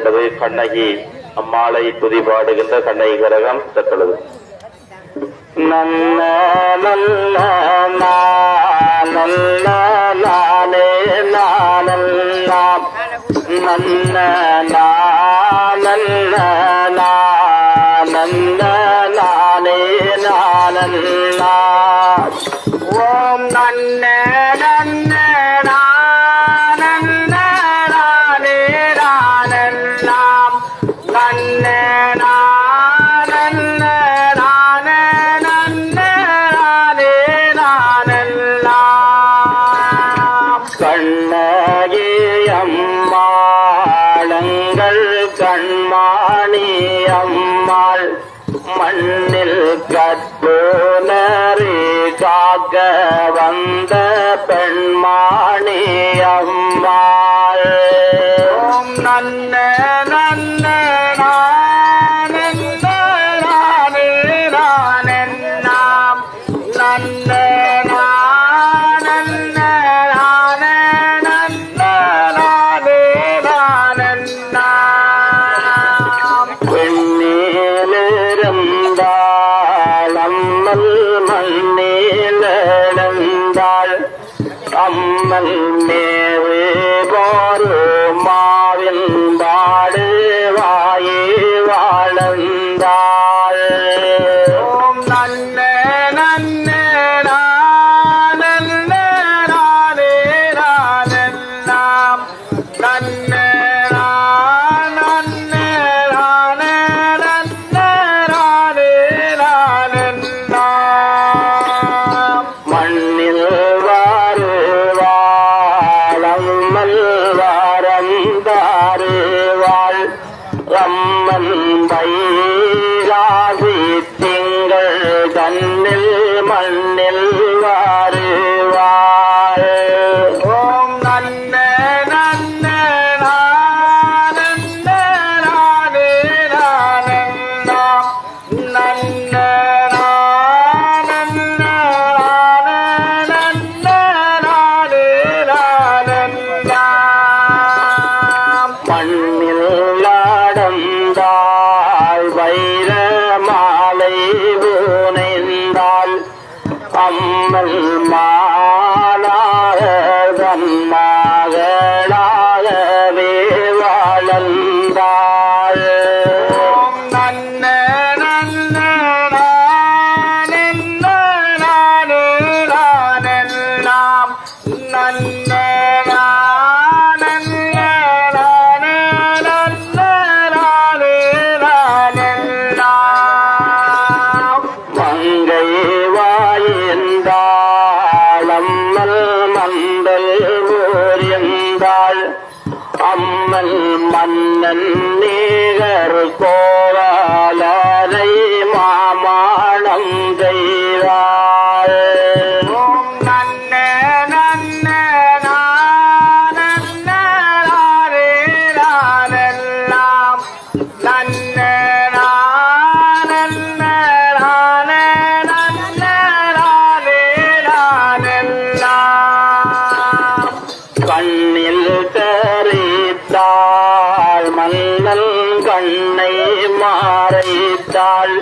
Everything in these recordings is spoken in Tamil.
கொண்டது கண்ணகி அம்மாளை துதி பாடுகின்ற கண்ணகி கரகம் தத்தளது நன்ன நன்ன நன்ன நானே நானல்லாம் நன்ன. நானல்ல நான் பூனரி காக்க வந்த பெண்மாணி அம்மாள் நன்ன மண்ணில் வாருவாள் ஓம் நன்ன நன்ன நானந்த நானே நானந்தாம் கமல் அம்பல் ஓர் எந்தாள் அம்மன் மன்னன் நேகர் கோவாலரை மாமா வந்தாள்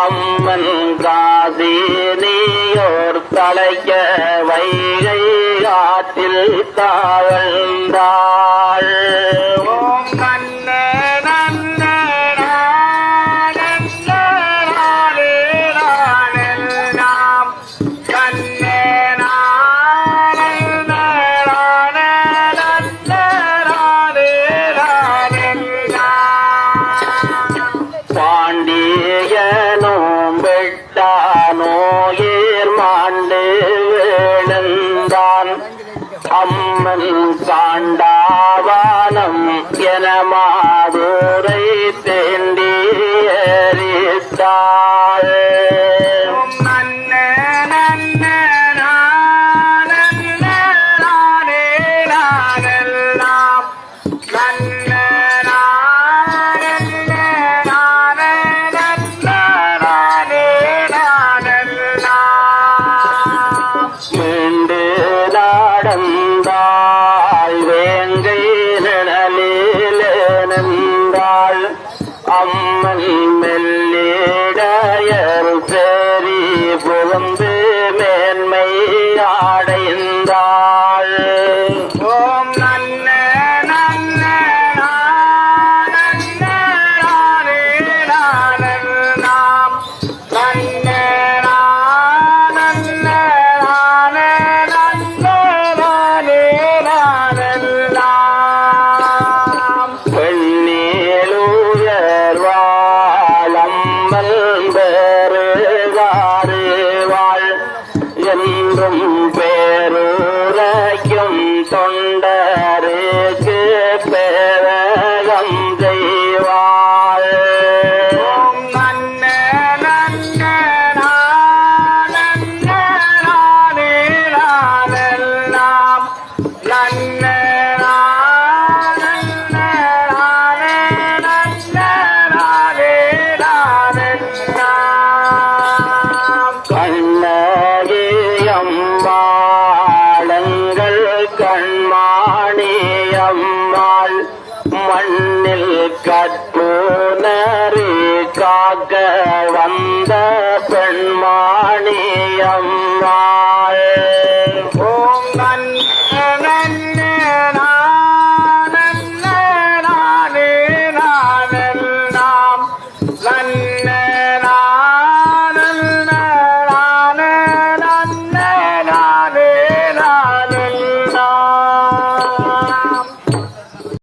அம்மன் காதி நீயோர் தலைய வைகை ஆற்றில் தாழ்ந்தாள். அம்மன் சாண்டாவானம் எனமா Hey. கண்ணகே அம்மாளங்கள் கண்மாணி அம்மாள் மண்ணில் கற்பூனரை காக்க வந்த பெண்மாணி